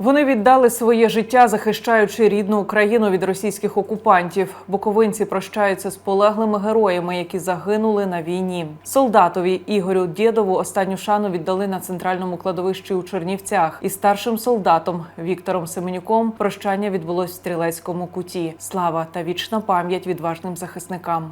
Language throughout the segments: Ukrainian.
Вони віддали своє життя, захищаючи рідну Україну від російських окупантів. Буковинці прощаються з полеглими героями, які загинули на війні. Солдатові Ігорю Дєдову останню шану віддали на центральному кладовищі у Чернівцях. І старшим солдатом Віктором Семенюком прощання відбулось в стрілецькому куті. Слава та вічна пам'ять відважним захисникам.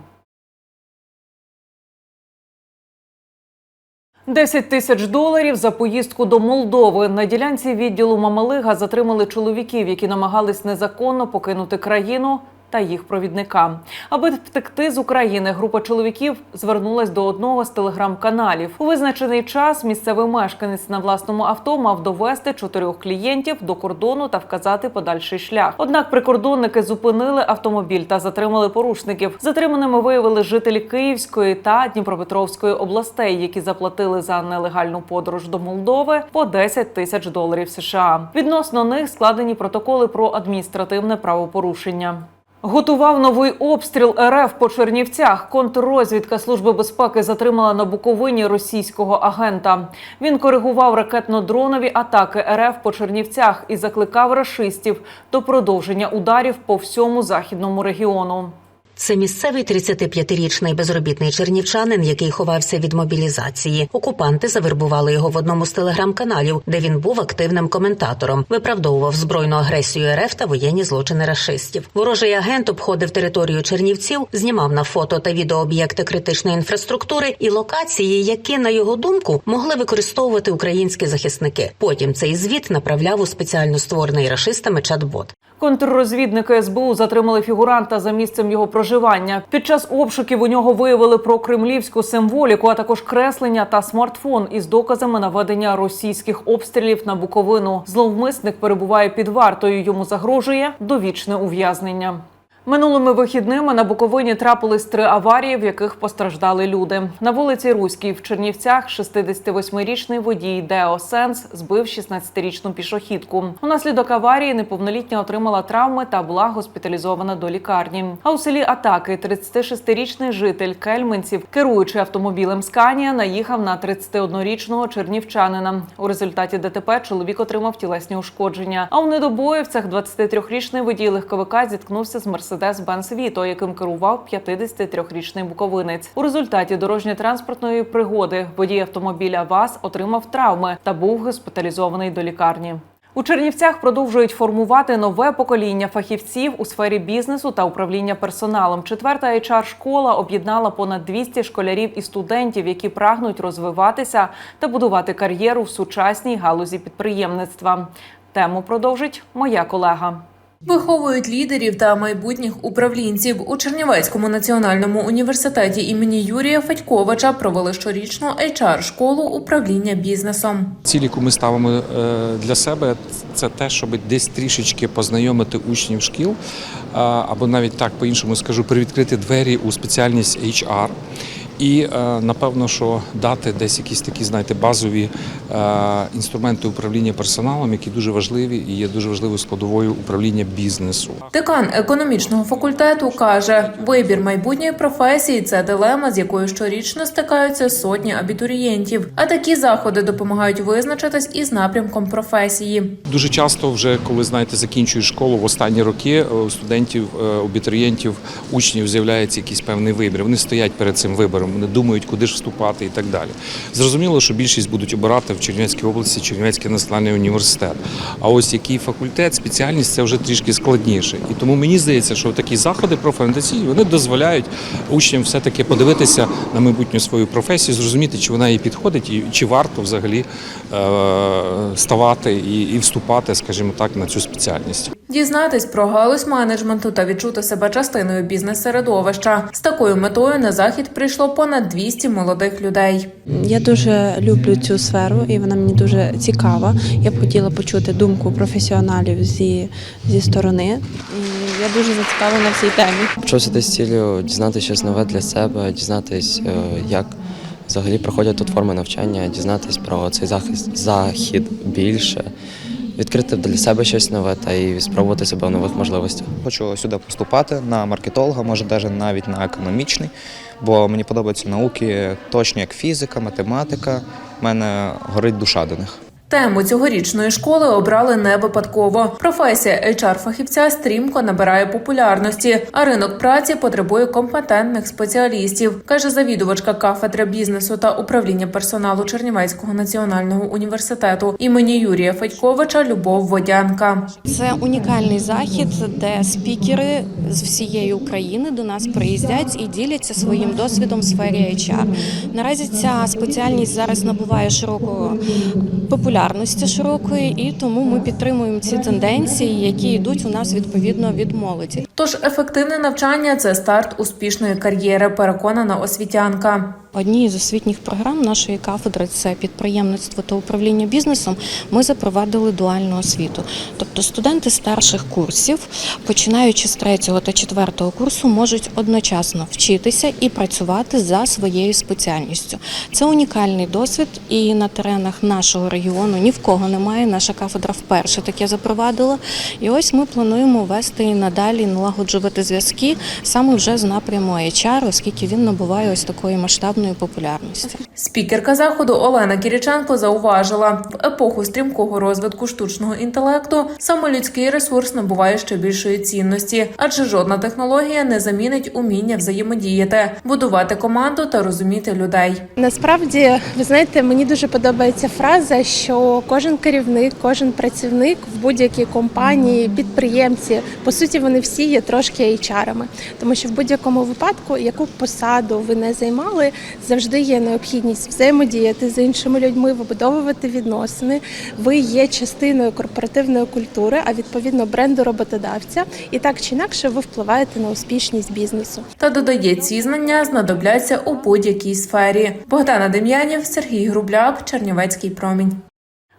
10 тисяч доларів за поїздку до Молдови. На ділянці відділу Мамалига затримали чоловіків, які намагались незаконно покинути країну. Та їх провідника, аби втекти з України, група чоловіків звернулась до одного з телеграм-каналів. У визначений час місцевий мешканець на власному авто мав довести чотирьох клієнтів до кордону та вказати подальший шлях. Однак прикордонники зупинили автомобіль та затримали порушників. Затриманими виявили жителі Київської та Дніпропетровської областей, які заплатили за нелегальну подорож до Молдови по 10 тисяч доларів США. Відносно них складені протоколи про адміністративне правопорушення. Готував новий обстріл РФ по Чернівцях. Контррозвідка Служби безпеки затримала на Буковині російського агента. Він коригував ракетно-дронові атаки РФ по Чернівцях і закликав рашистів до продовження ударів по всьому західному регіону. Це місцевий 35-річний безробітний чернівчанин, який ховався від мобілізації. Окупанти завербували його в одному з телеграм-каналів, де він був активним коментатором, виправдовував збройну агресію РФ та воєнні злочини рашистів. Ворожий агент обходив територію Чернівців, знімав на фото та відео об'єкти критичної інфраструктури і локації, які, на його думку, могли використовувати українські захисники. Потім цей звіт направляв у спеціально створений рашистами чат-бот. Контррозвідники СБУ затримали фігуранта за місцем його проживання. Під час обшуків у нього виявили прокремлівську символіку, а також креслення та смартфон із доказами наведення російських обстрілів на Буковину. Зловмисник перебуває під вартою. Йому загрожує довічне ув'язнення. Минулими вихідними на Буковині трапились три аварії, в яких постраждали люди. На вулиці Руській в Чернівцях 68-річний водій Део Сенс збив 16-річну пішохідку. Унаслідок аварії неповнолітня отримала травми та була госпіталізована до лікарні. А у селі Атаки 36-річний житель Кельменців, керуючи автомобілем Сканія, наїхав на 31-річного чернівчанина. У результаті ДТП чоловік отримав тілесні ушкодження. А у недобоївцях 23-річний водій легковика зіткнувся з мерседес Мерседес-Бенц Віто, яким керував 53-річний буковинець. У результаті дорожньо-транспортної пригоди водій автомобіля ВАЗ отримав травми та був госпіталізований до лікарні. У Чернівцях продовжують формувати нове покоління фахівців у сфері бізнесу та управління персоналом. Четверта hr школа об'єднала понад 200 школярів і студентів, які прагнуть розвиватися та будувати кар'єру в сучасній галузі підприємництва. Тему продовжить моя колега. Виховують лідерів та майбутніх управлінців у Чернівецькому національному університеті імені Юрія Федьковича провели щорічну HR школу управління бізнесом. Ціль, яку ми ставимо е, для себе, це те, щоб десь трішечки познайомити учнів шкіл, або навіть так по-іншому скажу, привідкрити двері у спеціальність HR. І е, напевно, що дати десь якісь такі, знаєте, базові е, інструменти управління персоналом, які дуже важливі і є дуже важливою складовою управління бізнесу. Декан економічного факультету каже: вибір майбутньої професії це дилема, з якою щорічно стикаються сотні абітурієнтів. А такі заходи допомагають визначитись із напрямком професії. Дуже часто, вже коли знаєте, закінчують школу в останні роки, е, у студентів, абітурієнтів, учнів з'являється якийсь певний вибір. Вони стоять перед цим вибором, вони думають, куди ж вступати і так далі. Зрозуміло, що більшість будуть обирати в Чернівецькій області Чернівецький національний університет. А ось який факультет, спеціальність це вже трішки складніше. І тому мені здається, що такі заходи профорієнтаційні вони дозволяють учням все-таки подивитися на майбутню свою професію, зрозуміти, чи вона їй підходить, і чи варто взагалі е, ставати і вступати, скажімо так, на цю спеціальність. Дізнатись про галузь менеджменту та відчути себе частиною бізнес-середовища з такою метою на захід прийшло понад 200 молодих людей. Я дуже люблю цю сферу, і вона мені дуже цікава. Я б хотіла почути думку професіоналів зі, зі сторони. І я дуже зацікавлена в цій темі. Почав сюди з цілею дізнатися щось нове для себе, дізнатись, е, як взагалі проходять тут форми навчання, дізнатись про цей захист захід більше відкрити для себе щось нове та і спробувати себе в нових можливостях. Хочу сюди поступати на маркетолога, може навіть навіть на економічний, бо мені подобаються науки точні як фізика, математика. У мене горить душа до них. Тему цьогорічної школи обрали не випадково. Професія HR-фахівця стрімко набирає популярності, а ринок праці потребує компетентних спеціалістів, каже завідувачка кафедри бізнесу та управління персоналу Чернівецького національного університету імені Юрія Федьковича Любов Водянка. Це унікальний захід, де спікери з всієї України до нас приїздять і діляться своїм досвідом в сфері HR. Наразі ця спеціальність зараз набуває широкого популярності широкої, і тому ми підтримуємо ці тенденції, які йдуть у нас відповідно від молоді. Тож ефективне навчання це старт успішної кар'єри, переконана освітянка. Однією з освітніх програм нашої кафедри це підприємництво та управління бізнесом. Ми запровадили дуальну освіту. Тобто студенти старших курсів, починаючи з третього та четвертого курсу, можуть одночасно вчитися і працювати за своєю спеціальністю. Це унікальний досвід, і на теренах нашого регіону ні в кого немає. Наша кафедра вперше таке запровадила. І ось ми плануємо вести і надалі налагоджувати зв'язки саме вже з напряму HR, оскільки він набуває ось такої масштабної популярності. Спікерка заходу Олена Кіріченко зауважила, в епоху стрімкого розвитку штучного інтелекту саме людський ресурс набуває ще більшої цінності, адже жодна технологія не замінить уміння взаємодіяти, будувати команду та розуміти людей. Насправді, ви знаєте, мені дуже подобається фраза, що кожен керівник, кожен працівник в будь-якій компанії, підприємці, по суті, вони всі є трошки HR-ами. Тому що в будь-якому випадку, яку посаду ви не займали, завжди є необхідність взаємодіяти з іншими людьми, вибудовувати відносини. Ви є частиною корпоративної культури, а відповідно бренду роботодавця. І так чи інакше ви впливаєте на успішність бізнесу. Та додає, ці знання знадобляться у будь-якій сфері. Богдана Дем'янів, Сергій Грубляк, Чернівецький промінь.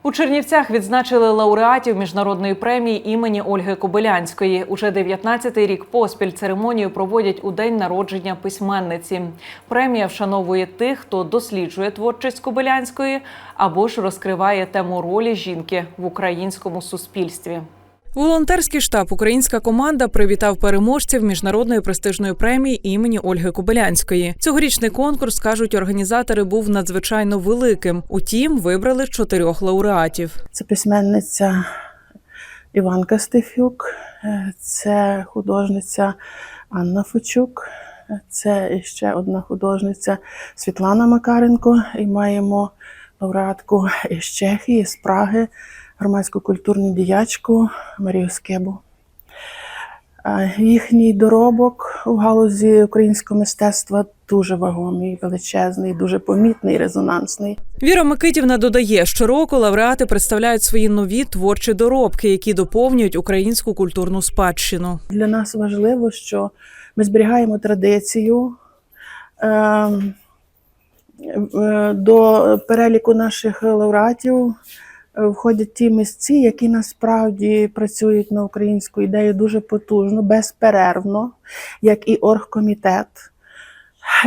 У Чернівцях відзначили лауреатів міжнародної премії імені Ольги Кобилянської. Уже 19-й рік поспіль церемонію проводять у день народження письменниці. Премія вшановує тих, хто досліджує творчість Кобилянської або ж розкриває тему ролі жінки в українському суспільстві. Волонтерський штаб Українська команда привітав переможців міжнародної престижної премії імені Ольги Кобилянської. Цьогорічний конкурс кажуть організатори був надзвичайно великим. Утім, вибрали чотирьох лауреатів. Це письменниця Іванка Стефюк, е, це художниця Анна Фочук, е, це ще одна художниця Світлана Макаренко. І маємо лауреатку із Чехії, з Праги, громадську культурну діячку Марію Скебу. Їхній доробок у галузі українського мистецтва дуже вагомий, величезний, дуже помітний, резонансний. Віра Микитівна додає, щороку лауреати представляють свої нові творчі доробки, які доповнюють українську культурну спадщину. Для нас важливо, що ми зберігаємо традицію. Ем, е, До переліку наших лауреатів входять ті місці, які насправді працюють на українську ідею дуже потужно, безперервно, як і оргкомітет.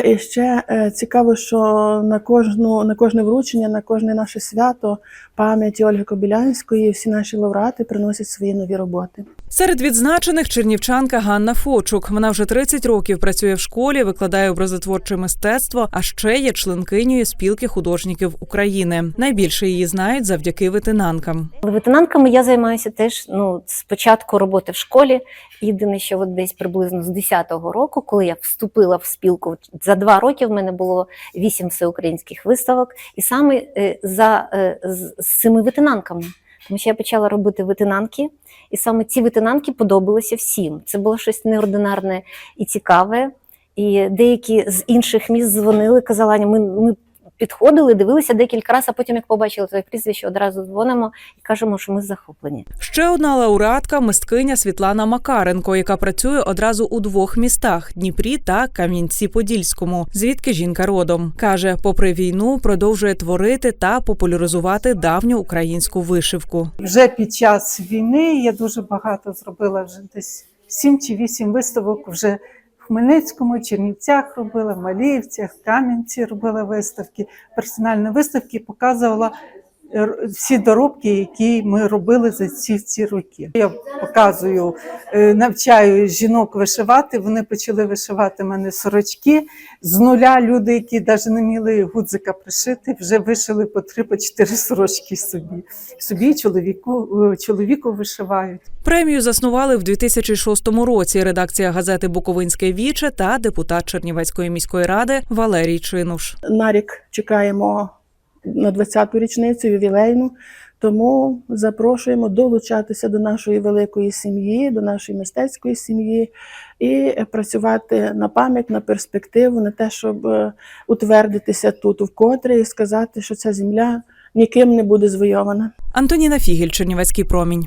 І ще е, цікаво, що на кожну на кожне вручення, на кожне наше свято пам'яті Ольги Кобілянської всі наші лауреати приносять свої нові роботи. Серед відзначених чернівчанка Ганна Фочук. Вона вже 30 років працює в школі, викладає образотворче мистецтво, а ще є членкинею спілки художників України. Найбільше її знають завдяки ветенанкам. Ветенанками я займаюся теж ну, з початку роботи в школі. Єдине, що от десь приблизно з 10-го року, коли я вступила в спілку, за два роки в мене було вісім всеукраїнських виставок, і саме е, за е, з цими ветенанками. Тому що я почала робити витинанки, і саме ці витинанки подобалися всім. Це було щось неординарне і цікаве. І деякі з інших міст дзвонили, казали, ми, ми підходили, дивилися декілька разів, а потім, як побачили твоє прізвище, одразу дзвонимо і кажемо, що ми захоплені. Ще одна лауреатка мисткиня Світлана Макаренко, яка працює одразу у двох містах Дніпрі та Кам'янці-Подільському, звідки жінка родом каже, попри війну, продовжує творити та популяризувати давню українську вишивку. Вже під час війни я дуже багато зробила вже десь сім чи вісім виставок вже Хмельницькому, Чернівцях робила, в Маліївцях, Кам'янці робила виставки, персональні виставки, показувала всі доробки, які ми робили за ці, ці роки. Я показую, е, навчаю жінок вишивати. Вони почали вишивати мене сорочки з нуля. Люди, які навіть не вміли гудзика пришити, вже вишили по три по чотири сорочки собі. Собі чоловіку, е, чоловіку вишивають. Премію заснували в 2006 році. Редакція газети Буковинське віче та депутат Чернівецької міської ради Валерій Чинуш. На рік чекаємо на 20-ту річницю ювілейну. Тому запрошуємо долучатися до нашої великої сім'ї, до нашої мистецької сім'ї і працювати на пам'ять, на перспективу, на те, щоб е, утвердитися тут вкотре і сказати, що ця земля ніким не буде звойована. Антоніна Фігель, Чернівецький промінь.